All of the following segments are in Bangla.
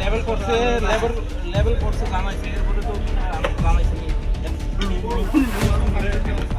লেভেল করছে লেভেল লেভেল করছে জানাইছে এরপরে তো আমি জানাইছি কেমন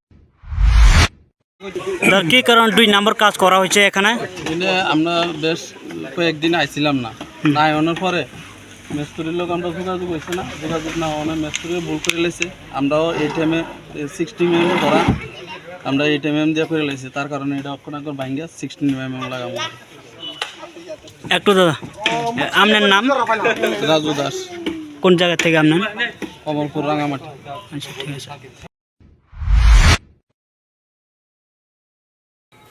কি কারণ দুই নম্বর কাজ করা হয়েছে এখানে? আমরা বেশ কয়েকদিন আইছিলাম না। না আনার পরে মেস্তুরির লোক আমরা যোগাযোগ হয়েছে না। যোগাযোগ না অনেক মেস্তুরি ভুল করে লেছে আমরাও এই টাইমে সিক্সটি এম করা আমরা এইট এম এম দিয়ে করে লেছি তার কারণে এটা অক্ষণ একবার ভাঙ্গা সিক্সটিন এম এম লাগাবো একটু দাদা আপনার নাম? রাজু দাস। কোন জায়গা থেকে আপনার? কমলপুর রাঙামাটি। আচ্ছা ঠিক আছে।